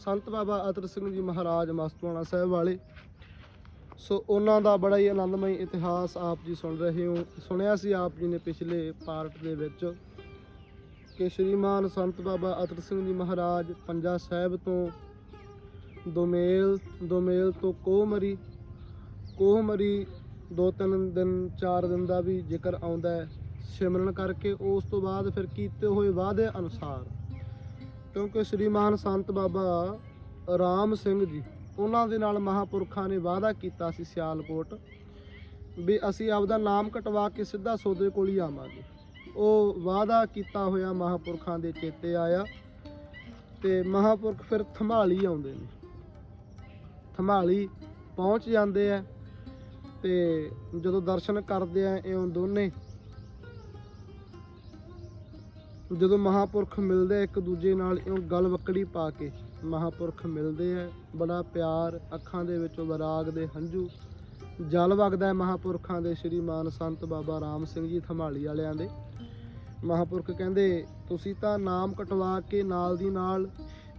ਸੰਤ ਬਾਬਾ ਅਤਰ ਸਿੰਘ ਜੀ ਮਹਾਰਾਜ ਮਸਤਵਾਣਾ ਸਾਹਿਬ ਵਾਲੇ। ਸੋ ਉਹਨਾਂ ਦਾ ਬੜਾ ਹੀ ਆਨੰਦਮਈ ਇਤਿਹਾਸ ਆਪ ਜੀ ਸੁਣ ਰਹੇ ਹੋ। ਸੁਣਿਆ ਸੀ ਆਪ ਜੀ ਨੇ ਪਿਛਲੇ ਪਾਰਟ ਦੇ ਵਿੱਚ ਕਿ ਸ਼੍ਰੀਮਾਨ ਸੰਤ ਬਾਬਾ ਅਤਰ ਸਿੰਘ ਜੀ ਮਹਾਰਾਜ ਪੰਜਾ ਸਾਹਿਬ ਤੋਂ ਦੋਮੇਲ ਦੋਮੇਲ ਤੋਂ ਕੋਹਮਰੀ ਕੋਹਮਰੀ ਦੋ ਤਿੰਨ ਦਿਨ, ਚਾਰ ਦਿਨ ਦਾ ਵੀ ਜ਼ਿਕਰ ਆਉਂਦਾ ਹੈ। ਸਿਮਰਨ ਕਰਕੇ ਉਸ ਤੋਂ ਬਾਅਦ ਫਿਰ ਕੀਤੇ ਹੋਏ ਵਾਅਦੇ ਅਨੁਸਾਰ ਕਿਉਂਕਿ ਸ਼੍ਰੀਮਾਨ ਸੰਤ ਬਾਬਾ ਰਾਮ ਸਿੰਘ ਜੀ ਉਹਨਾਂ ਦੇ ਨਾਲ ਮਹਾਪੁਰਖਾਂ ਨੇ ਵਾਅਦਾ ਕੀਤਾ ਸੀ ਸਿਆਲਕੋਟ ਵੀ ਅਸੀਂ ਆਪਦਾ ਨਾਮ ਕਟਵਾ ਕੇ ਸਿੱਧਾ ਸੋਦੇ ਕੋਲ ਹੀ ਆਵਾਂਗੇ। ਉਹ ਵਾਅਦਾ ਕੀਤਾ ਹੋਇਆ ਮਹਾਪੁਰਖਾਂ ਦੇ ਚੇਤੇ ਆਇਆ ਤੇ ਮਹਾਪੁਰਖ ਫਿਰ ਥਮਾਲੀ ਆਉਂਦੇ ਨੇ। ਥਮਾਲੀ ਪਹੁੰਚ ਜਾਂਦੇ ਆ ਤੇ ਜਦੋਂ ਦਰਸ਼ਨ ਕਰਦੇ ਆ ਇਉਂ ਦੋਨੇ ਜਦੋਂ ਮਹਾਪੁਰਖ ਮਿਲਦੇ ਇੱਕ ਦੂਜੇ ਨਾਲ ਇਉਂ ਗਲ ਵਕੜੀ ਪਾ ਕੇ ਮਹਾਪੁਰਖ ਮਿਲਦੇ ਆ, ਬੜਾ ਪਿਆਰ, ਅੱਖਾਂ ਦੇ ਵਿੱਚੋਂ ਵਿਰਾਗ ਦੇ ਹੰਝੂ। ਜਲ ਵਗਦਾ ਹੈ ਮਹਾਪੁਰਖਾਂ ਦੇ ਸ਼੍ਰੀਮਾਨ ਸੰਤ ਬਾਬਾ ਰਾਮ ਸਿੰਘ ਜੀ ਥਮਾਲੀ ਵਾਲਿਆਂ ਦੇ। ਮਹਾਪੁਰਖ ਕਹਿੰਦੇ, ਤੁਸੀਂ ਤਾਂ ਨਾਮ ਕਟਵਾ ਕੇ ਨਾਲ ਦੀ ਨਾਲ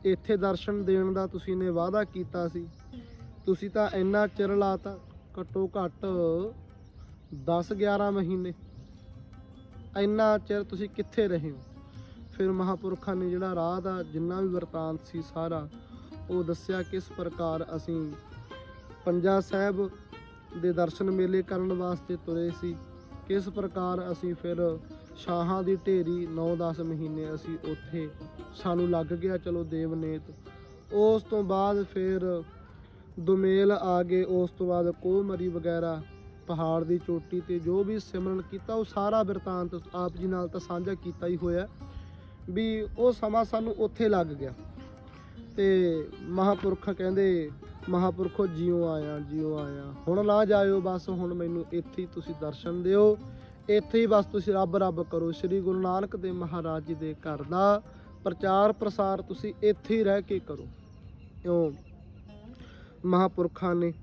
ਇੱਥੇ ਦਰਸ਼ਨ ਦੇਣ ਦਾ ਤੁਸੀਂ ਨੇ ਵਾਅਦਾ ਕੀਤਾ ਸੀ। ਤੁਸੀਂ ਤਾਂ ਇੰਨਾ ਚਿਰ ਲਾਤਾ, ਘੱਟੋ ਘੱਟ 10 11 ਮਹੀਨੇ। ਇੰਨਾ ਚਿਰ ਤੁਸੀਂ ਕਿੱਥੇ ਰਹੇ ਹੋ? ਫਿਰ ਮਹਾਪੁਰਖਾਂ ਨੇ ਜਿਹੜਾ ਰਾਹ ਦਾ ਜਿੰਨਾ ਵੀ ਵਰਤਾਂਤ ਸੀ ਸਾਰਾ, ਉਹ ਦੱਸਿਆ ਕਿਸ ਪ੍ਰਕਾਰ ਅਸੀਂ ਪੰਜਾ ਸਾਹਿਬ ਦੇ ਦਰਸ਼ਨ ਮੇਲੇ ਕਰਨ ਵਾਸਤੇ ਤੁਰੇ ਸੀ, ਕਿਸ ਪ੍ਰਕਾਰ ਅਸੀਂ ਫਿਰ ਸ਼ਾਹਾਂ ਦੀ ਢੇਰੀ 9-10 ਮਹੀਨੇ ਅਸੀਂ ਉੱਥੇ ਸਾਨੂੰ ਲੱਗ ਗਿਆ, ਚਲੋ ਦੇਵਨੇਤ। ਉਸ ਤੋਂ ਬਾਅਦ ਫਿਰ ਦੁਮੇਲ ਆ ਗਏ, ਉਸ ਤੋਂ ਬਾਅਦ ਕੋਮਰੀ ਵਗੈਰਾ, ਪਹਾੜ ਦੀ ਚੋਟੀ ਤੇ ਜੋ ਵੀ ਸਿਮਰਨ ਕੀਤਾ, ਉਹ ਸਾਰਾ ਬਿਰਤਾਂਤ ਆਪ ਜੀ ਨਾਲ ਤਾਂ ਸਾਂਝਾ ਕੀਤਾ ਹੀ ਹੋਇਆ। ਵੀ ਉਹ ਸਮਾਂ ਸਾਨੂੰ ਉੱਥੇ ਲੱਗ ਗਿਆ। ਤੇ ਮਹਾਪੁਰਖ ਕਹਿੰਦੇ, ਮਹਾਪੁਰਖੋ ਜਿਉ ਆਇਆ ਜਿਉ ਆਇਆ। ਹੁਣ ਨਾ ਜਾਇਓ ਬਸ, ਹੁਣ ਮੈਨੂੰ ਇੱਥੇ ਹੀ ਤੁਸੀਂ ਦਰਸ਼ਨ ਦਿਓ। ਇੱਥੇ ਹੀ ਬਸ ਤੁਸੀਂ ਰੱਬ ਰੱਬ ਕਰੋ। ਸ੍ਰੀ ਗੁਰੂ ਨਾਨਕ ਦੇਵ ਮਹਾਰਾਜ ਜੀ ਦੇ ਘਰ ਦਾ ਪ੍ਰਚਾਰ ਪ੍ਰਸਾਰ ਤੁਸੀਂ ਇੱਥੇ ਹੀ ਰਹਿ ਕੇ ਕਰੋ। ਕਿਉਂ ਮਹਾਪੁਰਖਾਂ ਨੇ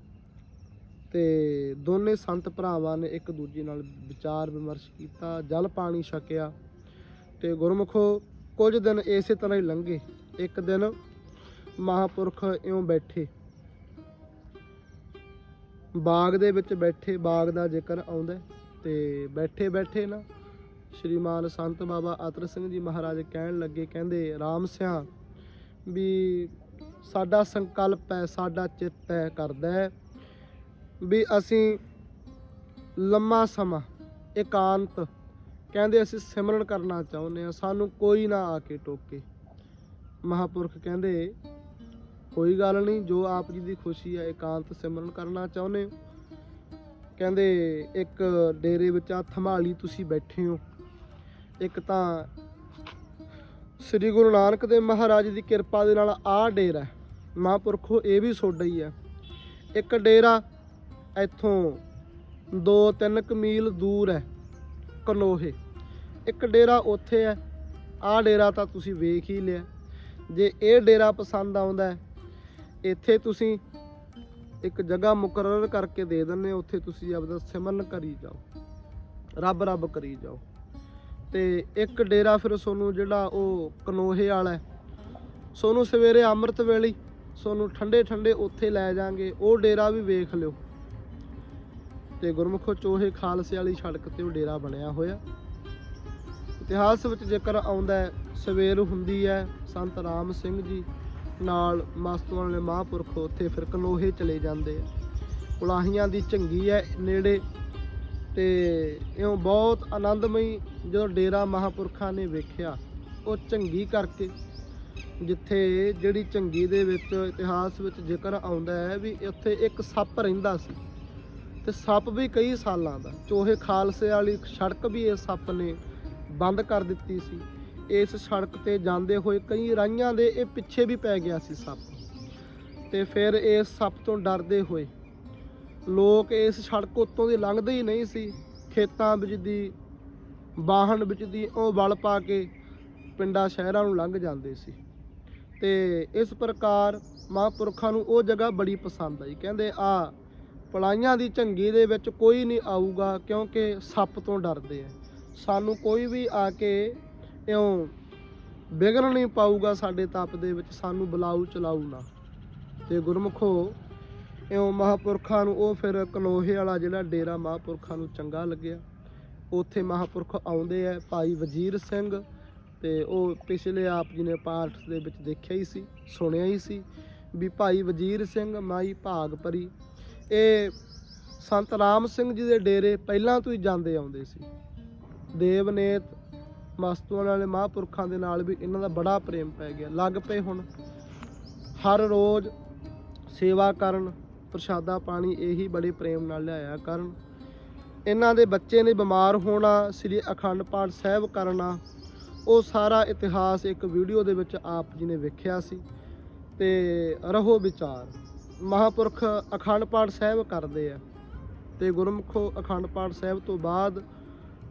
ਤੇ ਦੋਨੇ ਸੰਤ ਭਰਾਵਾਂ ਨੇ ਇੱਕ ਦੂਜੇ ਨਾਲ ਵਿਚਾਰ ਵਿਮਰਸ਼ ਕੀਤਾ ਜਲ ਪਾਣੀ ਛਕਿਆ। ਤੇ ਗੁਰਮੁਖੋ ਕੁਝ ਦਿਨ ਇਸੇ ਤਰ੍ਹਾਂ ਹੀ ਲੰਘੇ। ਇੱਕ ਦਿਨ ਮਹਾਪੁਰਖ ਇਉਂ ਬੈਠੇ। ਬਾਗ ਦੇ ਵਿੱਚ ਬੈਠੇ, ਬਾਗ ਦਾ ਜ਼ਿਕਰ ਆਉਂਦਾ ਹੈ ਤੇ ਬੈਠੇ ਬੈਠੇ ਨਾ ਸ਼੍ਰੀਮਾਨ ਸੰਤ ਬਾਬਾ ਅਤਰ ਸਿੰਘ ਜੀ ਮਹਾਰਾਜ ਕਹਿਣ ਲੱਗੇ, ਕਹਿੰਦੇ, ਰਾਮ ਸਿਆ, ਵੀ ਸਾਡਾ ਸੰਕਲਪ ਹੈ, ਸਾਡਾ ਚਿੱਤ ਹੈ, ਕਰਦਾ ਹੈ ਵੀ ਅਸੀਂ ਲੰਮਾ ਸਮਾਂ, ਇਕਾਂਤ ਕਹਿੰਦੇ ਅਸੀਂ ਸਿਮਰਨ ਕਰਨਾ ਚਾਹੁੰਦੇ ਆ ਸਾਨੂੰ ਕੋਈ ਨਾ ਆ ਕੇ ਟੋਕੇ। ਮਹਾਪੁਰਖ ਕਹਿੰਦੇ, ਕੋਈ ਗੱਲ ਨਹੀਂ, ਜੋ ਆਪ ਜੀ ਦੀ ਖੁਸ਼ੀ ਹੈ, ਇਕਾਂਤ ਸਿਮਰਨ ਕਰਨਾ ਚਾਹੁੰਦੇ ਹੋ। ਕਹਿੰਦੇ, ਇੱਕ ਡੇਰੇ ਵਿੱਚ ਆ ਥਮਾਲੀ ਤੁਸੀਂ ਬੈਠੇ ਹੋ। ਇੱਕ ਤਾਂ ਸ੍ਰੀ ਗੁਰੂ ਨਾਨਕ ਦੇਵ ਮਹਾਰਾਜ ਦੀ ਕਿਰਪਾ ਦੇ ਨਾਲ ਆਹ ਡੇਰਾ ਮਹਾਂਪੁਰਖੋ, ਇਹ ਵੀ ਸੋਡਾ ਹੀ ਹੈ। ਇੱਕ ਡੇਰਾ ਇੱਥੋਂ 2-3 ਮੀਲ ਦੂਰ ਹੈ। ਕਨੋਹੇ ਇੱਕ ਡੇਰਾ ਉੱਥੇ ਹੈ। ਆਹ ਡੇਰਾ ਤਾਂ ਤੁਸੀਂ ਵੇਖ ਹੀ ਲਿਆ। ਜੇ ਇਹ ਡੇਰਾ ਪਸੰਦ ਆਉਂਦਾ ਇੱਥੇ ਤੁਸੀਂ ਇੱਕ ਜਗ੍ਹਾ ਮੁਕਰਰ ਕਰਕੇ ਦੇ ਦਿੰਦੇ ਹੋ, ਉੱਥੇ ਤੁਸੀਂ ਆਪਦਾ ਸਿਮਰਨ ਕਰੀ ਜਾਓ। ਰੱਬ ਰੱਬ ਕਰੀ ਜਾਓ। ਤੇ ਇੱਕ ਡੇਰਾ ਫਿਰ ਸੋਨੂੰ ਜਿਹੜਾ ਉਹ ਕਨੋਹੇ ਵਾਲਾ ਸੋਨੂੰ ਸਵੇਰੇ ਅੰਮ੍ਰਿਤ ਵੇਲੇ ਸੋਨੂੰ ਠੰਡੇ ਠੰਡੇ ਉੱਥੇ ਲੈ ਜਾਾਂਗੇ। ਉਹ ਡੇਰਾ ਵੀ ਵੇਖ ਲਿਓ। ਤੇ ਗੁਰਮੁਖੋ ਚੋਹੇ ਖਾਲਸੇ ਵਾਲੀ ਸੜਕ ਤੇ ਉਹ ਡੇਰਾ ਬਣਿਆ ਹੋਇਆ। ਇਤਿਹਾਸ ਵਿੱਚ ਜੇਕਰ ਆਉਂਦਾ ਸਵੇਰ ਹੁੰਦੀ ਹੈ, ਸੰਤ ਰਾਮ ਸਿੰਘ ਜੀ ਨਾਲ ਮਸਤਵਾਂ ਵਾਲੇ ਮਹਾਂਪੁਰਖ ਉੱਥੇ ਫਿਰ ਕਨੋਹੇ ਚਲੇ ਜਾਂਦੇ ਆ। ਕੁਲਾਹੀਆਂ ਦੀ ਝੰਗੀ ਹੈ ਨੇੜੇ ਤੇ ਇਉਂ ਬਹੁਤ ਆਨੰਦਮਈ ਜਦੋਂ ਡੇਰਾ ਮਹਾਂਪੁਰਖਾਂ ਨੇ ਵੇਖਿਆ, ਉਹ ਝੰਗੀ ਕਰਕੇ ਜਿੱਥੇ ਜਿਹੜੀ ਝੰਗੀ ਦੇ ਵਿੱਚ ਇਤਿਹਾਸ ਵਿੱਚ ਜ਼ਿਕਰ ਆਉਂਦਾ ਹੈ ਵੀ ਉੱਥੇ ਇੱਕ ਸੱਪ ਰਹਿੰਦਾ ਸੀ। ਤੇ ਸੱਪ ਵੀ ਕਈ ਸਾਲਾਂ ਦਾ। ਚੋਹੇ ਖਾਲਸੇ ਵਾਲੀ ਸੜਕ ਵੀ ਇਸ ਸੱਪ ਨੇ ਬੰਦ ਕਰ ਦਿੱਤੀ ਸੀ। ਇਸ ਸੜਕ ਤੇ ਜਾਂਦੇ ਹੋਏ ਕਈ ਰਾਈਆਂ ਦੇ ਇਹ ਪਿੱਛੇ ਵੀ ਪੈ ਗਿਆ ਸੀ ਸੱਪ। ਤੇ ਫਿਰ ਇਸ ਸੱਪ ਤੋਂ ਡਰਦੇ ਹੋਏ ਲੋਕ ਇਸ ਸੜਕ ਉੱਤੋਂ ਦੀ ਲੰਘਦੇ ਹੀ ਨਹੀਂ ਸੀ। ਖੇਤਾਂ ਵਿੱਚ ਦੀ, ਵਾਹਨ ਵਿੱਚ ਦੀ ਉਹ ਵਲ ਪਾ ਕੇ ਪਿੰਡਾਂ ਸ਼ਹਿਰਾਂ ਨੂੰ ਲੰਘ ਜਾਂਦੇ ਸੀ। ਤੇ ਇਸ ਪ੍ਰਕਾਰ ਮਹਾਂਪੁਰਖਾਂ ਨੂੰ ਉਹ ਜਗ੍ਹਾ ਬੜੀ ਪਸੰਦ ਆਈ। ਕਹਿੰਦੇ ਆ ਪਲਾਈਆਂ ਦੀ ਝੰਗੀ ਦੇ ਵਿੱਚ ਕੋਈ ਨਹੀਂ ਆਊਗਾ ਕਿਉਂਕਿ ਸੱਪ ਤੋਂ ਡਰਦੇ ਆ। ਸਾਨੂੰ ਕੋਈ ਵੀ ਆ ਕੇ ਇਉਂ ਵਿਗਨ ਨਹੀਂ ਪਾਊਗਾ ਸਾਡੇ ਤਪ ਦੇ ਵਿੱਚ, ਸਾਨੂੰ ਬੁਲਾਊ ਚਲਾਊ ਨਾ। ਤੇ ਗੁਰਮੁਖੋ, ਇਉਂ ਮਹਾਪੁਰਖਾਂ ਨੂੰ ਉਹ ਫਿਰ ਕਨੋਹੇ ਵਾਲਾ ਜਿਹੜਾ ਡੇਰਾ ਮਹਾਪੁਰਖਾਂ ਨੂੰ ਚੰਗਾ ਲੱਗਿਆ। ਉੱਥੇ ਮਹਾਪੁਰਖ ਆਉਂਦੇ ਆ ਭਾਈ ਵਜ਼ੀਰ ਸਿੰਘ ਤੇ ਉਹ ਪਿਛਲੇ ਆਪ ਜੀ ਨੇ ਪਾਠ ਦੇ ਵਿੱਚ ਦੇਖਿਆ ਹੀ ਸੀ, ਸੁਣਿਆ ਹੀ ਸੀ ਵੀ ਭਾਈ ਵਜ਼ੀਰ ਸਿੰਘ ਮਾਈ ਭਾਗ ਪਰੀ ਇਹ ਸੰਤ ਰਾਮ ਸਿੰਘ ਜੀ ਦੇ ਡੇਰੇ ਪਹਿਲਾਂ ਤੋਂ ਹੀ ਜਾਂਦੇ ਆਉਂਦੇ ਸੀ। ਦੇਵਨੇਤ, ਮਸਤੂਆਂ ਵਾਲੇ ਮਹਾਂਪੁਰਖਾਂ ਦੇ ਨਾਲ ਵੀ ਇਹਨਾਂ ਦਾ ਬੜਾ ਪ੍ਰੇਮ ਪੈ ਗਿਆ। ਲੱਗ ਪਏ ਹੁਣ। ਹਰ ਰੋਜ਼ ਸੇਵਾ ਕਰਨ, ਪ੍ਰਸ਼ਾਦਾ ਪਾਣੀ ਇਹੀ ਬੜੇ ਪ੍ਰੇਮ ਨਾਲ ਲਿਆਇਆ ਕਰਨ। ਇਹਨਾਂ ਦੇ ਬੱਚੇ ਨੇ ਬਿਮਾਰ ਹੋਣਾ, ਸ੍ਰੀ ਅਖੰਡ ਪਾਠ ਸਾਹਿਬ ਕਰਨਾ, ਉਹ ਸਾਰਾ ਇਤਿਹਾਸ ਇੱਕ ਵੀਡੀਓ ਦੇ ਵਿੱਚ ਆਪ ਜੀ ਨੇ ਵੇਖਿਆ ਸੀ। ਤੇ ਰਹੋ ਵਿਚਾਰ। ਮਹਾਪੁਰਖ ਅਖੰਡ ਪਾਠ ਸਾਹਿਬ ਕਰਦੇ ਆ ਤੇ ਗੁਰਮੁਖੋ ਅਖੰਡ ਪਾਠ ਸਾਹਿਬ ਤੋਂ ਬਾਅਦ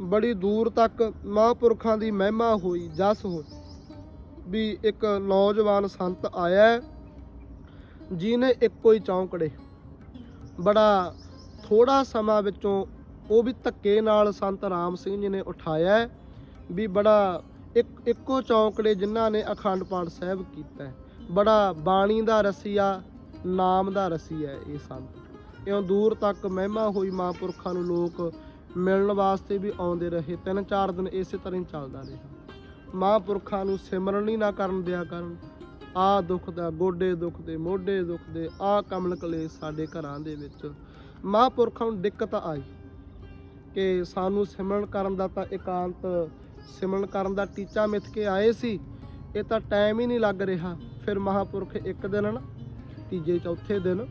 ਬੜੀ ਦੂਰ ਤੱਕ ਮਹਾਂਪੁਰਖਾਂ ਦੀ ਮਹਿਮਾ ਹੋਈ ਜਸ ਹੋਈ ਵੀ ਇੱਕ ਨੌਜਵਾਨ ਸੰਤ ਆਇਆ ਹੈ, ਜਿਹਨੇ ਇੱਕੋ ਹੀ ਚੌਂਕੜੇ। ਬੜਾ ਥੋੜਾ ਸਮਾਂ ਵਿੱਚੋਂ ਉਹ ਵੀ ਧੱਕੇ ਨਾਲ ਸੰਤ ਰਾਮ ਸਿੰਘ ਜੀ ਨੇ ਉਠਾਇਆ ਵੀ ਬੜਾ ਇੱਕ ਇੱਕੋ ਚੌਂਕੜੇ ਜਿਨ੍ਹਾਂ ਨੇ ਅਖੰਡ ਪਾਠ ਸਾਹਿਬ ਕੀਤਾ ਬੜਾ ਬਾਣੀ ਦਾ ਰਸੀਆ ਨਾਮ ਦਾ ਰਸੀ ਹੈ ਇਹ ਸੰਤ। ਇਉਂ ਦੂਰ ਤੱਕ ਮਹਿਮਾ ਹੋਈ ਮਹਾਂਪੁਰਖਾਂ ਨੂੰ ਲੋਕ ਮਿਲਣ ਵਾਸਤੇ ਵੀ ਆਉਂਦੇ ਰਹੇ। ਤਿੰਨ ਚਾਰ ਦਿਨ ਇਸੇ ਤਰ੍ਹਾਂ ਹੀ ਚੱਲਦਾ ਰਿਹਾ। ਮਹਾਂਪੁਰਖਾਂ ਨੂੰ ਸਿਮਰਨ ਹੀ ਨਾ ਕਰਨ ਦਿਆ ਕਰਨ। ਆ ਦੁੱਖ ਦਾ ਗੋਡੇ ਦੁੱਖ ਦੇ, ਮੋਢੇ ਦੁੱਖ ਦੇ ਆ ਕਮਲ ਕਲੇ ਸਾਡੇ ਘਰਾਂ ਦੇ ਵਿੱਚ। ਮਹਾਂਪੁਰਖਾਂ ਨੂੰ ਦਿੱਕਤ ਆਈ ਕਿ ਸਾਨੂੰ ਸਿਮਰਨ ਕਰਨ ਦਾ ਤਾਂ ਇਕਾਂਤ, ਸਿਮਰਨ ਕਰਨ ਦਾ ਟੀਚਾ ਮਿੱਥ ਕੇ ਆਏ ਸੀ। ਇਹ ਤਾਂ ਟਾਈਮ ਹੀ ਨਹੀਂ ਲੱਗ ਰਿਹਾ। ਫਿਰ ਮਹਾਂਪੁਰਖ ਇੱਕ ਦਿਨ ਨਾ ਤੀਜੇ, ਚੌਥੇ ਦਿਨ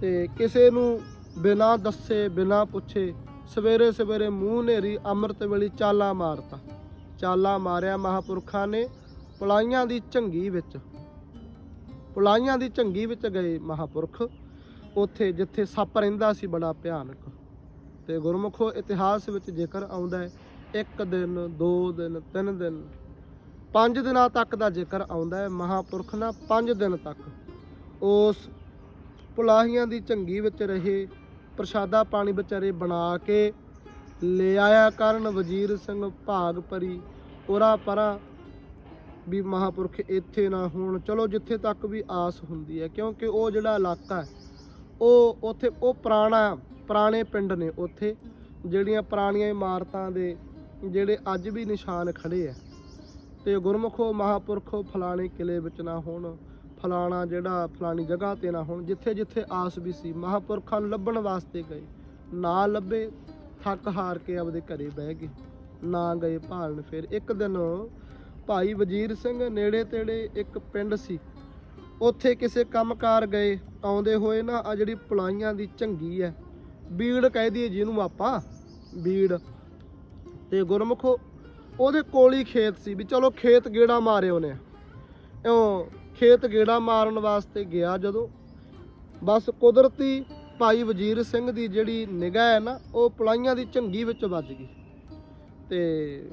ਤੇ ਕਿਸੇ ਨੂੰ ਬਿਨਾਂ ਦੱਸੇ, ਬਿਨਾਂ ਪੁੱਛੇ ਸਵੇਰੇ ਸਵੇਰੇ ਮੂੰਹ ਨੇਰੀ ਅੰਮ੍ਰਿਤ ਵੇਲੇ ਚਾਲਾ ਮਾਰਤਾ। ਚਾਲਾ ਮਾਰਿਆ ਮਹਾਪੁਰਖਾਂ ਨੇ ਪੁਲਾਈਆਂ ਦੀ ਝੰਗੀ ਵਿੱਚ। ਪੁਲਾਈਆਂ ਦੀ ਝੰਗੀ ਵਿੱਚ ਗਏ ਮਹਾਪੁਰਖ। ਉੱਥੇ ਜਿੱਥੇ ਸੱਪ ਰਹਿੰਦਾ ਸੀ ਬੜਾ ਭਿਆਨਕ। ਤੇ ਗੁਰਮੁਖੋ ਇਤਿਹਾਸ ਵਿੱਚ ਜ਼ਿਕਰ ਆਉਂਦਾ ਹੈ, ਇੱਕ ਦਿਨ, ਦੋ ਦਿਨ, ਤਿੰਨ ਦਿਨ। ਪੰਜ ਦਿਨਾਂ ਤੱਕ ਦਾ ਜ਼ਿਕਰ ਆਉਂਦਾ ਹੈ ਮਹਾਪੁਰਖ ਨਾ ਪੰਜ ਦਿਨ ਤੱਕ। ਉਸ ਪੁਲਾਹੀਆਂ ਦੀ ਝੰਗੀ ਵਿੱਚ ਰਹੇ ਪ੍ਰਸ਼ਾਦਾ ਪਾਣੀ ਵਿਚਾਰੇ ਬਣਾ ਕੇ ਲੈ ਆਇਆ ਕਰਨ ਵਜ਼ੀਰ ਸਿੰਘ ਭਾਗ ਪਰੀ, ਉਰਾ ਪਰਾਂ ਵੀ ਮਹਾਪੁਰਖ ਇੱਥੇ ਨਾ ਹੋਣ। ਚਲੋ ਜਿੱਥੇ ਤੱਕ ਵੀ ਆਸ ਹੁੰਦੀ ਹੈ, ਕਿਉਂਕਿ ਉਹ ਜਿਹੜਾ ਇਲਾਕਾ ਹੈ, ਉਹ ਉੱਥੇ, ਉਹ ਪੁਰਾਣਾ ਪੁਰਾਣੇ ਪਿੰਡ ਨੇ ਉੱਥੇ, ਜਿਹੜੀਆਂ ਪੁਰਾਣੀਆਂ ਇਮਾਰਤਾਂ ਦੇ ਜਿਹੜੇ ਅੱਜ ਵੀ ਨਿਸ਼ਾਨ ਖੜੇ ਆ ਤੇ ਗੁਰਮੁਖੋ, ਮਹਾਪੁਰਖੋ ਫਲਾਣੇ ਕਿਲੇ ਵਿੱਚ ਨਾ ਹੋਣ। ਫਲਾਣਾ ਜਿਹੜਾ ਫਲਾਣੀ ਜਗ੍ਹਾ ਤੇ ਨਾ ਹੁਣ, ਜਿੱਥੇ ਜਿੱਥੇ ਆਸ ਵੀ ਸੀ। ਮਹਾਪੁਰਖਾਂ ਨੂੰ ਲੱਭਣ ਵਾਸਤੇ ਗਏ। ਨਾ ਲੱਭੇ, ਥੱਕ ਹਾਰ ਕੇ ਆਪਦੇ ਘਰੇ ਬਹਿ ਗਏ। ਨਾ ਗਏ ਭਾਲਣ ਫਿਰ। ਇੱਕ ਦਿਨ ਭਾਈ ਵਜ਼ੀਰ ਸਿੰਘ ਨੇੜੇ ਤੇੜੇ ਇੱਕ ਪਿੰਡ ਸੀ। ਉੱਥੇ ਕਿਸੇ ਕੰਮਕਾਰ ਗਏ। ਆਉਂਦੇ ਹੋਏ ਨਾ ਆ ਜਿਹੜੀ ਪੁਲਾਈਆਂ ਦੀ ਝੰਗੀ ਹੈ ਬੀੜ ਕਹਿ ਦਈਏ ਜਿਹਨੂੰ ਆਪਾਂ, ਬੀੜ ਤੇ ਗੁਰਮੁਖੋ, ਉਹਦੇ ਕੋਲ ਹੀ ਖੇਤ ਸੀ ਵੀ ਚਲੋ ਖੇਤ ਗੇੜਾ ਮਾਰੇ ਉਹਨੇ। ਇਉਂ ਖੇਤ ਗੇੜਾ ਮਾਰਨ ਵਾਸਤੇ ਗਿਆ ਜਦੋਂ। ਬਸ ਕੁਦਰਤੀ ਭਾਈ ਵਜ਼ੀਰ ਸਿੰਘ ਦੀ ਜਿਹੜੀ ਨਿਗਾਹ ਹੈ ਨਾ, ਉਹ ਪਲਾਈਆਂ ਦੀ ਝੰਗੀ ਵਿੱਚ ਵੱਜ ਗਈ। ਤੇ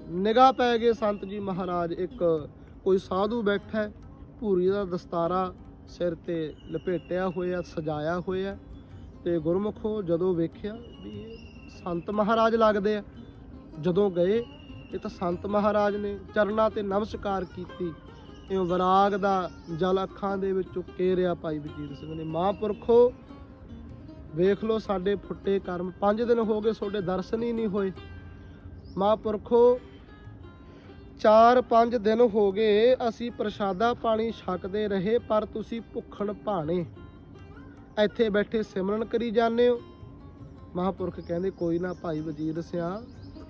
ਨਿਗਾਹ ਪੈ ਗਏ ਸੰਤ ਜੀ ਮਹਾਰਾਜ, ਇੱਕ ਕੋਈ ਸਾਧੂ ਬੈਠਾ ਹੈ, ਭੂਰੀ ਦਾ ਦਸਤਾਰਾ ਸਿਰ ਤੇ ਲਪੇਟਿਆ ਹੋਇਆ, ਸਜਾਇਆ ਹੋਇਆ ਤੇ ਗੁਰਮੁਖੋ ਜਦੋਂ ਵੇਖਿਆ ਵੀ ਇਹ ਸੰਤ ਮਹਾਰਾਜ ਲੱਗਦੇ ਆ, ਜਦੋਂ ਗਏ, ਇਹ ਤਾਂ ਸੰਤ ਮਹਾਰਾਜ ਨੇ ਚਰਨਾਂ ਤੇ ਨਮਸਕਾਰ ਕੀਤੀ। ਇਉਂ ਵਿਰਾਗ ਦਾ ਜਲ ਅੱਖਾਂ ਦੇ ਵਿੱਚੋਂ ਕੇਰਿਆ ਭਾਈ ਵਜੀਰ ਸਿੰਘ ਨੇ। ਮਹਾਂਪੁਰਖੋ, ਵੇਖ ਲਓ ਸਾਡੇ ਫੁੱਟੇ ਕਰਮ। 5 ਦਿਨ ਹੋ ਗਏ ਤੁਹਾਡੇ ਦਰਸ਼ਨ ਹੀ ਨਹੀਂ ਹੋਏ। ਮਹਾਂਪੁਰਖੋ 4-5 ਦਿਨ ਹੋ ਗਏ, ਅਸੀਂ ਪ੍ਰਸ਼ਾਦਾ ਪਾਣੀ ਛਕਦੇ ਰਹੇ, ਪਰ ਤੁਸੀਂ ਭੁੱਖਣ ਭਾਣੇ। ਇੱਥੇ ਬੈਠੇ ਸਿਮਰਨ ਕਰੀ ਜਾਂਦੇ ਹੋ। ਮਹਾਂਪੁਰਖ ਕਹਿੰਦੇ, ਕੋਈ ਨਾ ਭਾਈ ਵਜ਼ੀਰ ਸਿਆ,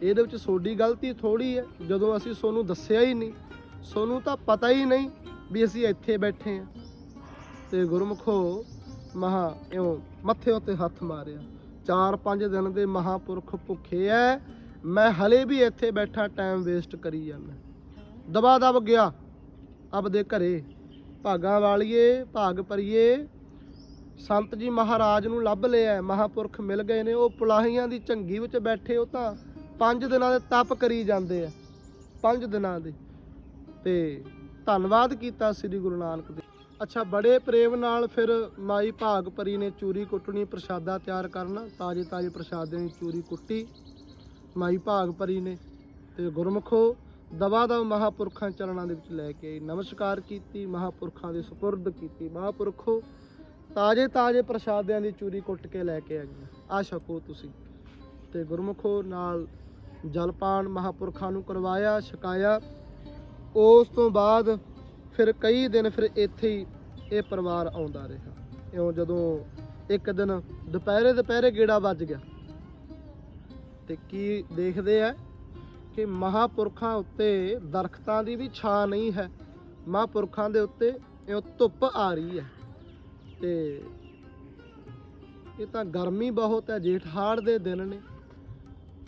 ਇਹਦੇ ਵਿੱਚ ਤੁਹਾਡੀ ਗਲਤੀ ਥੋੜੀ ਹੈ। ਜਦੋਂ ਅਸੀਂ ਤੁਹਾਨੂੰ ਦੱਸਿਆ ਹੀ ਨਹੀਂ ਸੋਨੂੰ ਤਾਂ ਪਤਾ ਹੀ ਨਹੀਂ ਵੀ ਅਸੀਂ ਇੱਥੇ ਬੈਠੇ ਹਾਂ। ਤੇ ਗੁਰਮੁਖੋ ਮਹਾ ਇਉਂ ਮੱਥੇ ਉੱਤੇ ਹੱਥ ਮਾਰਿਆ। 4-5 ਦਿਨ ਦੇ ਮਹਾਪੁਰਖ ਭੁੱਖੇ ਐ ਮੈਂ ਹਲੇ ਵੀ ਇੱਥੇ ਬੈਠਾ ਟਾਈਮ ਵੇਸਟ ਕਰੀ ਜਾਂਦਾ। ਦਬਾ ਦਬ ਗਿਆ ਆਪਦੇ ਘਰੇ। ਭਾਗਾਂ ਵਾਲੀਏ ਭਾਗ ਪਰੀਏ ਸੰਤ ਜੀ ਮਹਾਰਾਜ ਨੂੰ ਲੱਭ ਲਿਆ। ਹੈ, ਮਹਾਪੁਰਖ ਮਿਲ ਗਏ ਨੇ। ਉਹ ਪੁਲਾਹੀਆਂ ਦੀ ਝੰਗੀ ਵਿੱਚ ਬੈਠੇ ਉਹ ਤਾਂ ਪੰਜ ਦਿਨਾਂ ਦੇ ਤਪ ਕਰੀ ਜਾਂਦੇ ਆ। ਪੰਜ ਦਿਨਾਂ ਦੇ। ਤੇ ਧੰਨਵਾਦ ਕੀਤਾ ਸ੍ਰੀ ਗੁਰੂ ਨਾਨਕ ਦੇਵ ਅੱਛਾ, ਬੜੇ ਪ੍ਰੇਮ ਨਾਲ ਫਿਰ ਮਾਈ ਭਾਗ ਪਰੀ ਨੇ ਚੂਰੀ ਕੁੱਟਣੀ, ਪ੍ਰਸ਼ਾਦਾ ਤਿਆਰ ਕਰਨਾ ਤਾਜੇ ਤਾਜੇ ਪ੍ਰਸ਼ਾਦੇ ਦੀ ਚੂਰੀ ਕੁੱਟੀ ਮਾਈ ਭਾਗ ਪਰੀ ਨੇ ਤੇ ਗੁਰਮੁਖੋ ਦਵਾ ਦਵ ਮਹਾਪੁਰਖਾਂ ਚਰਨਾਂ ਦੇ ਵਿੱਚ ਲੈ ਕੇ ਆਈ। ਨਮਸਕਾਰ ਕੀਤੀ, ਮਹਾਪੁਰਖਾਂ ਦੇ ਸਪੁਰਦ ਕੀਤੀ। ਮਹਾਪੁਰਖੋ ਤਾਜੇ ਤਾਜੇ ਪ੍ਰਸ਼ਾਦਿਆਂ ਦੀ ਚੂਰੀ ਕੁੱਟ ਕੇ ਲੈ ਕੇ ਆਈਆਂ। ਆ ਛਕੋ ਤੁਸੀਂ। ਤੇ ਗੁਰਮੁਖੋ ਨਾਲ ਜਲਪਾਨ ਮਹਾਪੁਰਖਾਂ ਨੂੰ ਕਰਵਾਇਆ, ਛਕਾਇਆ। ਉਸ ਤੋਂ ਬਾਅਦ ਫਿਰ ਕਈ ਦਿਨ ਫਿਰ ਇੱਥੇ ਹੀ ਇਹ ਪਰਿਵਾਰ ਆਉਂਦਾ ਰਿਹਾ। ਇਉਂ ਜਦੋਂ ਇੱਕ ਦਿਨ ਦੁਪਹਿਰੇ ਦੁਪਹਿਰੇ ਗੇੜਾ ਵੱਜ ਗਿਆ। ਤੇ ਕੀ ਦੇਖਦੇ ਆ ਕਿ ਮਹਾਪੁਰਖਾਂ ਉੱਤੇ ਦਰਖਤਾਂ ਦੀ ਵੀ ਛਾਂ ਨਹੀਂ ਹੈ। ਮਹਾਪੁਰਖਾਂ ਦੇ ਉੱਤੇ ਇਉਂ ਧੁੱਪ ਆ ਰਹੀ ਹੈ। ਤੇ ਇਹ ਤਾਂ ਗਰਮੀ ਬਹੁਤ ਹੈ ਜੇਠ ਹਾੜ ਦੇ ਦਿਨ ਨੇ।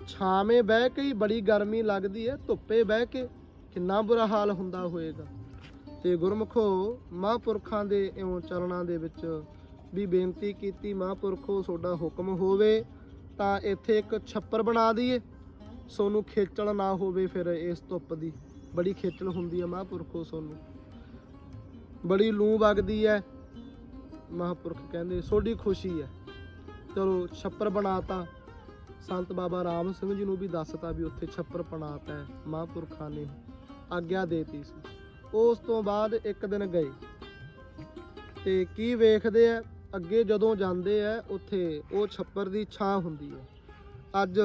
ਛਾਵੇਂ ਬਹਿ ਕੇ ਹੀ ਬੜੀ ਗਰਮੀ ਲੱਗਦੀ ਹੈ, ਧੁੱਪੇ ਬਹਿ ਕੇ ਕਿੰਨਾ ਬੁਰਾ ਹਾਲ ਹੁੰਦਾ ਹੋਏਗਾ। ਤੇ ਗੁਰਮੁਖੋ, ਮਹਾਂਪੁਰਖਾਂ ਦੇ ਇਉਂ ਚਰਨਾਂ ਦੇ ਵਿੱਚ ਵੀ ਬੇਨਤੀ ਕੀਤੀ, ਮਹਾਂਪੁਰਖੋ ਤੁਹਾਡਾ ਹੁਕਮ ਹੋਵੇ ਤਾਂ ਇੱਥੇ ਇੱਕ ਛੱਪਰ ਬਣਾ ਦਈਏ। ਸੋਨੂੰ ਖੇਚਲ ਨਾ ਹੋਵੇ ਫਿਰ ਇਸ ਧੁੱਪ ਦੀ। ਬੜੀ ਖੇਚਲ ਹੁੰਦੀ ਹੈ ਮਹਾਂਪੁਰਖੋ ਸੋਨੂੰ। ਬੜੀ ਲੂ ਵਗਦੀ ਹੈ ਮਹਾਂਪੁਰਖ ਕਹਿੰਦੇ, ਸੋਡੀ ਖੁਸ਼ੀ ਹੈ ਚਲੋ ਛੱਪਰ ਬਣਾਤਾ। ਸੰਤ ਬਾਬਾ ਰਾਮ ਸਿੰਘ ਜੀ ਨੂੰ ਵੀ ਦੱਸਤਾ ਵੀ ਉੱਥੇ ਛੱਪਰ ਬਣਾਤਾ ਹੈ ਮਹਾਂਪੁਰਖਾਂ ਨੇ ਆਗਿਆ ਦੇਤੀ ਸੀ। ਉਸ ਤੋਂ ਬਾਅਦ ਇੱਕ ਦਿਨ ਗਏ। ਤੇ ਕੀ ਵੇਖਦੇ ਆ, ਅੱਗੇ ਜਦੋਂ ਜਾਂਦੇ ਆ, ਉੱਥੇ ਉਹ ਛੱਪਰ ਦੀ ਛਾਂ ਹੁੰਦੀ ਹੈ ਅੱਜ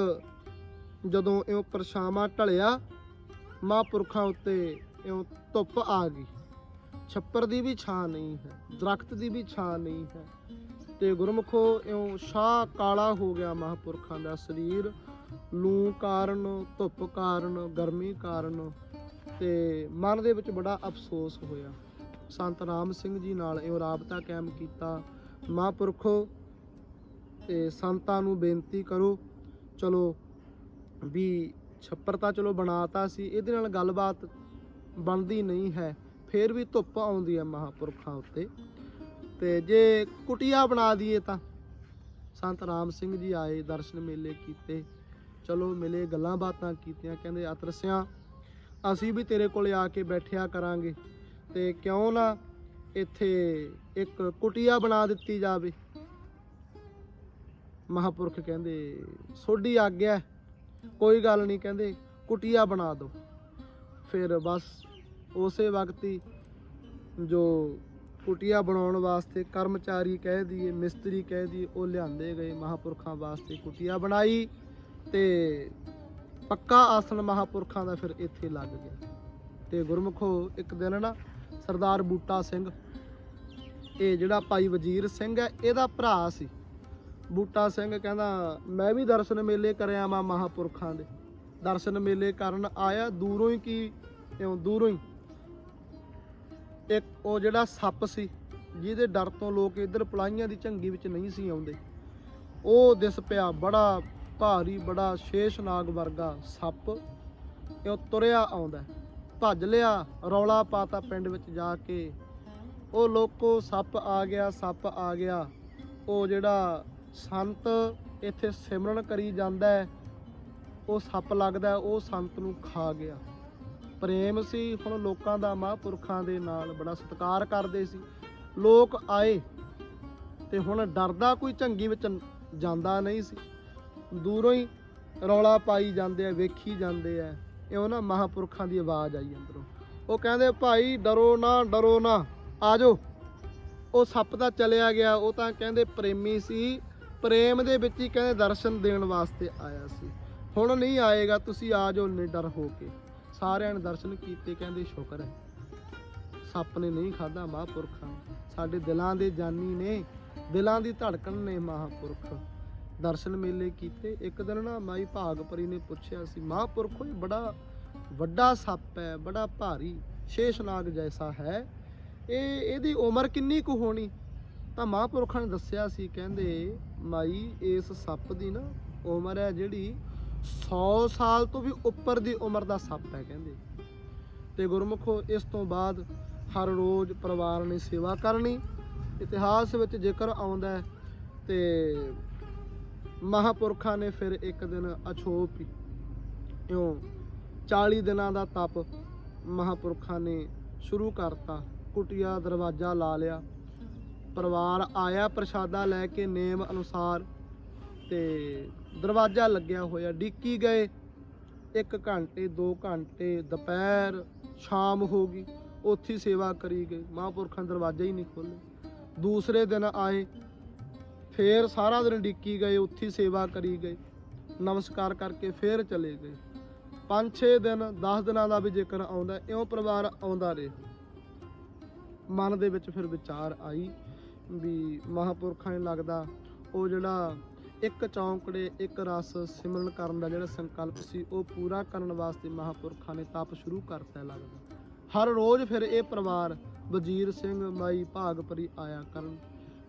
ਜਦੋਂ ਇਉਂ ਪਰਛਾਵਾਂ ਢਲਿਆ, ਮਹਾਂਪੁਰਖਾਂ ਉੱਤੇ ਇਉਂ ਧੁੱਪ ਆ ਗਈ। ਛੱਪਰ ਦੀ ਵੀ ਛਾਂ ਨਹੀਂ ਹੈ, ਦਰਖਤ ਦੀ ਵੀ ਛਾਂ ਨਹੀਂ ਹੈ। ਤੇ ਗੁਰਮੁਖੋ ਇਉਂ ਸ਼ਾਹ ਕਾਲਾ ਹੋ ਗਿਆ ਮਹਾਂਪੁਰਖਾਂ ਦਾ ਸਰੀਰ। ਲੂ ਕਾਰਨ, ਧੁੱਪ ਕਾਰਨ, ਗਰਮੀ ਕਾਰਨ ਤੇ ਮਨ ਦੇ ਵਿੱਚ ਬੜਾ ਅਫਸੋਸ ਹੋਇਆ। ਸੰਤ ਰਾਮ ਸਿੰਘ ਜੀ ਨਾਲ ਇਹ ਰਾਬਤਾ ਕਾਇਮ ਕੀਤਾ। ਮਹਾਂਪੁਰਖੋ, ਤੇ ਸੰਤਾਂ ਨੂੰ ਬੇਨਤੀ ਕਰੋ, ਚਲੋ ਵੀ ਛੱਪਰ ਤਾਂ ਚਲੋ ਬਣਾਤਾ ਸੀ, ਇਹਦੇ ਨਾਲ ਗੱਲਬਾਤ ਬਣਦੀ ਨਹੀਂ ਹੈ, ਫੇਰ ਵੀ ਧੁੱਪ ਆਉਂਦੀ ਹੈ ਮਹਾਂਪੁਰਖਾਂ ਉੱਤੇ। ਤੇ ਜੇ ਕੁਟਿਆ ਬਣਾ ਦਈਏ ਤਾਂ ਸੰਤ ਰਾਮ ਸਿੰਘ ਜੀ ਆਏ ਦਰਸ਼ਨ ਮੇਲੇ ਕੀਤੇ। ਚਲੋ ਮਿਲੇ, ਗੱਲਾਂ ਬਾਤਾਂ ਕੀਤੀਆਂ, ਕਹਿੰਦੇ ਅਤਰਸਿਆਂ ਅਸੀਂ ਵੀ ਤੇਰੇ ਕੋਲੇ ਆ ਕੇ ਬੈਠਿਆ ਕਰਾਂਗੇ ਤੇ ਕਿਉਂ ਨਾ ਇੱਥੇ ਇੱਕ ਕੁਟੀਆ ਬਣਾ ਦਿੱਤੀ ਜਾਵੇ। ਮਹਾਪੁਰਖ ਕਹਿੰਦੇ ਸੋਡੀ ਆਗਿਆ ਹੈ, ਕੋਈ ਗੱਲ ਨਹੀਂ ਕਹਿੰਦੇ ਕੁਟੀਆ ਬਣਾ ਦਿਓ ਫਿਰ ਬਸ ਉਸੇ ਵਕਤ ਹੀ ਜੋ ਕੁਟਿਆ ਬਣਾਉਣ ਵਾਸਤੇ ਕਰਮਚਾਰੀ ਕਹਿ ਦਈਏ ਮਿਸਤਰੀ ਕਹਿ ਦਈਏ ਉਹ ਲਿਆਂਦੇ ਗਏ ਮਹਾਪੁਰਖਾਂ ਵਾਸਤੇ ਕੁਟਿਆ ਬਣਾਈ ਤੇ ਪੱਕਾ ਆਸਣ ਮਹਾਪੁਰਖਾਂ ਦਾ ਫਿਰ ਇੱਥੇ ਲੱਗ ਗਿਆ। ਤੇ ਗੁਰਮੁਖੋ ਇੱਕ ਦਿਨ ਨਾ ਸਰਦਾਰ ਬੂਟਾ ਸਿੰਘ, ਇਹ ਜਿਹੜਾ ਭਾਈ ਵਜ਼ੀਰ ਸਿੰਘ ਹੈ, ਇਹਦਾ ਭਰਾ ਸੀ। ਬੂਟਾ ਸਿੰਘ ਕਹਿੰਦਾ, ਮੈਂ ਵੀ ਦਰਸ਼ਨ ਮੇਲੇ ਕਰਿਆ ਮਾ ਮਹਾਪੁਰਖਾਂ ਦੇ। ਦਰਸ਼ਨ ਮੇਲੇ ਕਰਨ ਆਇਆ, ਦੂਰੋਂ ਹੀ ਕੀ, ਇਉਂ ਦੂਰੋਂ ਹੀ। ਇੱਕ ਉਹ ਜਿਹੜਾ ਸੱਪ ਸੀ, ਜਿਹਦੇ ਡਰ ਤੋਂ ਲੋਕ ਇੱਧਰ ਪਲਾਈਆਂ ਦੀ ਝੰਗੀ ਵਿੱਚ ਨਹੀਂ ਸੀ ਆਉਂਦੇ। ਉਹ ਦਿਸ ਪਿਆ, ਬੜਾ ਭਾਰੀ ਬੜਾ ਸ਼ੇਸ਼ਨਾਗ ਵਰਗਾ ਸੱਪ ਇਹ ਤੁਰਿਆ ਆਉਂਦਾ ਭੱਜ ਲਿਆ, ਰੌਲਾ ਪਾਤਾ ਪਿੰਡ ਵਿੱਚ ਜਾ ਕੇ। ਉਹ ਲੋਕੋ ਸੱਪ ਆ ਗਿਆ, ਸੱਪ ਆ ਗਿਆ। ਉਹ ਜਿਹੜਾ ਸੰਤ ਇੱਥੇ ਸਿਮਰਨ ਕਰੀ ਜਾਂਦਾ ਉਹ ਸੱਪ ਲੱਗਦਾ ਉਹ ਸੰਤ ਨੂੰ ਖਾ ਗਿਆ। ਪ੍ਰੇਮ ਸੀ, ਹੁਣ ਲੋਕਾਂ ਦਾ ਮਹਾਂਪੁਰਖਾਂ ਦੇ ਨਾਲ ਬੜਾ ਸਤਿਕਾਰ ਕਰਦੇ ਸੀ। ਲੋਕ ਆਏ ਤੇ ਹੁਣ ਡਰਦਾ ਕੋਈ ਝੰਗੀ ਵਿੱਚ ਜਾਂਦਾ ਨਹੀਂ ਸੀ। ਦੂਰੋਂ ਹੀ ਰੌਲਾ ਪਾਈ ਜਾਂਦੇ ਆ, ਵੇਖੀ ਜਾਂਦੇ ਆ। ਇਹ ਉਹਨਾਂ ਮਹਾਂਪੁਰਖਾਂ ਦੀ ਆਵਾਜ਼ ਆਈ ਅੰਦਰੋਂ। ਉਹ ਕਹਿੰਦੇ, ਭਾਈ, ਡਰੋ ਨਾ ਡਰੋ ਨਾ। ਆਜੋ। ਉਹ ਸੱਪ ਤਾਂ ਚਲਿਆ ਗਿਆ। ਉਹ ਤਾਂ ਕਹਿੰਦੇ, ਪ੍ਰੇਮੀ ਸੀ। ਪ੍ਰੇਮ ਦੇ ਵਿੱਚ ਹੀ ਕਹਿੰਦੇ, ਦਰਸ਼ਨ ਦੇਣ ਵਾਸਤੇ ਆਇਆ ਸੀ। ਹੁਣ ਨਹੀਂ ਆਏਗਾ, ਤੁਸੀਂ ਆਜੋ, ਨਿਡਰ ਹੋ ਕੇ। ਸਾਰਿਆਂ ਨੇ ਦਰਸ਼ਨ ਕੀਤੇ, ਕਹਿੰਦੇ, ਸ਼ੁਕਰ ਹੈ। ਸੱਪ ਨੇ ਨਹੀਂ ਖਾਦਾ ਮਹਾਂਪੁਰਖਾਂ ਨੇ। ਸਾਡੇ ਦਿਲਾਂ ਦੇ ਜਾਨੀ ਨੇ, ਦਿਲਾਂ ਦੀ ਧੜਕਣ ਨੇ ਮਹਾਂਪੁਰਖ। ਦਰਸ਼ਨ ਮੇਲੇ ਕੀਤੇ। ਇੱਕ ਦਿਨ ਨਾ ਮਾਈ ਭਾਗਪਰੀ ਨੇ ਪੁੱਛਿਆ ਸੀ, ਮਹਾਂਪੁਰਖੋ, ਇਹ ਬੜਾ ਵੱਡਾ ਸੱਪ ਹੈ, ਬੜਾ ਭਾਰੀ, ਸ਼ੇਸ਼ਨਾਗ ਜੈਸਾ ਹੈ। ਇਹ, ਇਹਦੀ ਉਮਰ ਕਿੰਨੀ ਕੁ ਹੋਣੀ? ਤਾਂ ਮਹਾਂਪੁਰਖਾਂ ਨੇ ਦੱਸਿਆ ਸੀ, ਕਹਿੰਦੇ, ਮਾਈ, ਇਸ ਸੱਪ ਦੀ ਨਾ ਉਮਰ ਹੈ ਜਿਹੜੀ 100 ਸਾਲ ਤੋਂ ਵੀ ਉੱਪਰ ਦੀ ਉਮਰ ਦਾ ਸੱਪ ਹੈ, ਕਹਿੰਦੇ। ਤੇ ਗੁਰਮੁਖੋ, ਇਸ ਤੋਂ ਬਾਅਦ ਹਰ ਰੋਜ਼ ਪਰਿਵਾਰ ਨੇ ਸੇਵਾ ਕਰਨੀ। ਇਤਿਹਾਸ ਵਿੱਚ ਜ਼ਿਕਰ ਆਉਂਦਾ ਹੈ ਤੇ ਮਹਾਪੁਰਖਾਂ ਨੇ ਫਿਰ ਇੱਕ ਦਿਨ ਅਛੋਪ ਹੀ ਇਉਂ 40 ਦਿਨਾਂ ਦਾ ਤਪ ਮਹਾਪੁਰਖਾਂ ਨੇ ਸ਼ੁਰੂ ਕਰਤਾ। ਕੁਟੀਆ ਦਰਵਾਜ਼ਾ ਲਾ ਲਿਆ। ਪਰਿਵਾਰ ਆਇਆ ਪ੍ਰਸ਼ਾਦਾ ਲੈ ਕੇ ਨੇਮ ਅਨੁਸਾਰ ਤੇ ਦਰਵਾਜ਼ਾ ਲੱਗਿਆ ਹੋਇਆ। ਡਿੱਕੀ ਗਏ। 1 ਘੰਟੇ 2 ਘੰਟੇ, ਦੁਪਹਿਰ, ਸ਼ਾਮ ਹੋ ਗਈ। ਉੱਥੇ ਸੇਵਾ ਕਰੀ ਗਏ। ਮਹਾਂਪੁਰਖਾਂ ਨੇ ਦਰਵਾਜ਼ਾ ਹੀ ਨਹੀਂ ਖੋਲ੍ਹੇ ਦੂਸਰੇ ਦਿਨ ਆਏ। ਫੇਰ ਸਾਰਾ ਦਿਨ ਡਿੱਕੀ ਗਏ, ਉੱਥੇ ਸੇਵਾ ਕਰੀ ਗਏ। ਨਮਸਕਾਰ ਕਰਕੇ ਫੇਰ ਚਲੇ ਗਏ। 5-6 ਦਿਨ 10 ਦਿਨਾਂ ਦਾ ਵੀ ਜ਼ਿਕਰ ਆਉਂਦਾ, ਇਉਂ ਪਰਿਵਾਰ ਆਉਂਦਾ ਰਿਹਾ। ਮਨ ਦੇ ਵਿੱਚ ਫਿਰ ਵਿਚਾਰ ਆਈ ਵੀ ਮਹਾਪੁਰਖਾਂ ਨੇ ਲੱਗਦਾ ਉਹ ਜਿਹੜਾ ਇੱਕ ਚੌਂਕੜੇ, ਇੱਕ ਰਸ ਸਿਮਰਨ ਕਰਨ ਦਾ ਜਿਹੜਾ ਸੰਕਲਪ ਸੀ, ਉਹ ਪੂਰਾ ਕਰਨ ਵਾਸਤੇ ਮਹਾਪੁਰਖਾਂ ਨੇ ਤਪ ਸ਼ੁਰੂ ਕਰਤਾ ਲੱਗਦਾ। ਹਰ ਰੋਜ਼ ਫਿਰ ਇਹ ਪਰਿਵਾਰ ਵਜ਼ੀਰ ਸਿੰਘ ਮਾਈ ਭਾਗਪਰੀ ਆਇਆ ਕਰਨ।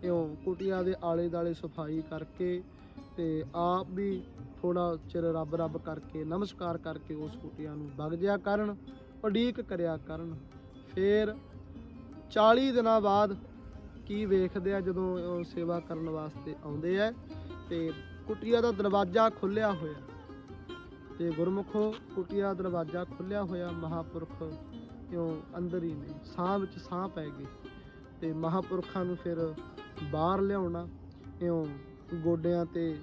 ਇਉਂ ਕੁਟੀਆਂ ਦੇ ਆਲੇ ਦਾਲੇ ਸਫ਼ਾਈ ਕਰਕੇ ਤੇ ਆਪ ਵੀ ਥੋੜਾ ਚਿਰ ਰੱਬ ਰੱਬ ਕਰਕੇ, ਨਮਸਕਾਰ ਕਰਕੇ ਉਸ ਕੁਟੀਆਂ ਨੂੰ ਵਗ ਜਿਆ ਕਰਨ, ਉਡੀਕ ਕਰਿਆ ਕਰਨ। ਫੇਰ 40 ਦਿਨਾਂ ਬਾਅਦ ਕੀ ਵੇਖਦੇ ਆ ਜਦੋਂ ਉਹ ਸੇਵਾ ਕਰਨ ਵਾਸਤੇ ਆਉਂਦੇ ਆ ਤੇ ਕੁਟੀਆ ਦਾ ਦਰਵਾਜ਼ਾ ਖੁੱਲਿਆ ਹੋਇਆ। ਤੇ ਗੁਰਮੁਖੋ ਕੁਟੀਆ ਦਰਵਾਜ਼ਾ ਖੁੱਲਿਆ ਹੋਇਆ, ਮਹਾਪੁਰਖ ਇਉਂ ਅੰਦਰ ਹੀ ਨੇ, ਸਾਹ ਵਿੱਚ ਸਾਹ ਪੈ ਗਏ। ਤੇ ਮਹਾਪੁਰਖਾਂ ਨੂੰ ਫਿਰ ਬਾਹਰ ਲਿਆਉਣਾ, ਇਉਂ ਗੋਡਿਆਂ ਤੇ,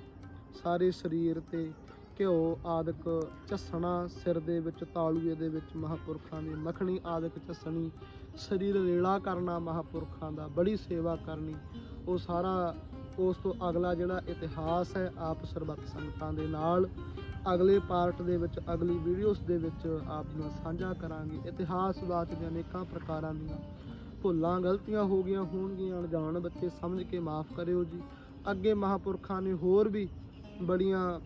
ਸਾਰੇ ਸਰੀਰ ਤੇ ਘਿਓ ਆਦਿਕ ਝੱਸਣਾ, ਸਿਰ ਦੇ ਵਿੱਚ ਤਾਲੂਏ ਦੇ ਵਿੱਚ ਮਹਾਪੁਰਖਾਂ ਦੀ ਮੱਖਣੀ ਆਦਿਕ ਝੱਸਣੀ, ਸਰੀਰ ਰੇਲਾ ਕਰਨਾ ਮਹਾਪੁਰਖਾਂ ਦਾ, ਬੜੀ ਸੇਵਾ ਕਰਨੀ। ਉਹ ਸਾਰਾ, ਉਸ ਤੋਂ ਅਗਲਾ ਜਿਹੜਾ ਇਤਿਹਾਸ ਹੈ, ਆਪ ਸਰਬੱਤ ਸੰਗਤਾਂ ਦੇ ਨਾਲ। ਅਗਲੇ ਪਾਰਟ ਦੇ ਵਿੱਚ, ਅਗਲੀ ਵੀਡੀਓਸ ਦੇ ਵਿੱਚ ਆਪ ਨਾਲ ਸਾਂਝਾ ਕਰਾਂਗੇ। ਇਤਿਹਾਸ ਬਾਤ ਦੇ ਅਨੇਕਾਂ ਪ੍ਰਕਾਰਾਂ ਦੀਆਂ। ਭੁੱਲਾਂ ਗਲਤੀਆਂ ਹੋ ਗਈਆਂ ਹੋਣਗੀਆਂ, ਅਣਜਾਣ ਬੱਚੇ ਸਮਝ ਕੇ ਮਾਫ ਕਰਿਓ ਜੀ। ਅੱਗੇ ਮਹਾਪੁਰਖਾਂ ਨੇ ਹੋਰ ਵੀ ਬੜੀਆਂ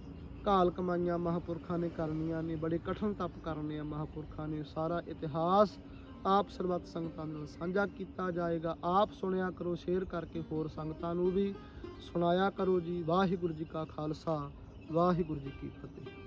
ਕਾਲ ਕਮਾਈਆਂ ਮਹਾਪੁਰਖਾਂ ਨੇ ਕਰਨੀਆਂ ਨੇ, ਬੜੇ ਕਠਨ ਤਪ ਕਰਨੇ ਆ ਮਹਾਪੁਰਖਾਂ ਨੇ। ਸਾਰਾ ਇਤਿਹਾਸ ਆਪ ਸਰਬੱਤ ਸੰਗਤਾਂ ਨਾਲ ਸਾਂਝਾ ਕੀਤਾ ਜਾਏਗਾ। ਆਪ ਸੁਣਿਆ ਕਰੋ, ਸ਼ੇਅਰ ਕਰਕੇ ਹੋਰ ਸੰਗਤਾਂ ਨੂੰ ਵੀ ਸੁਣਾਇਆ ਕਰੋ ਜੀ। ਵਾਹਿਗੁਰੂ ਜੀ ਕਾ ਖਾਲਸਾ, ਵਾਹਿਗੁਰੂ ਜੀ ਕੀ ਫਤਿਹ।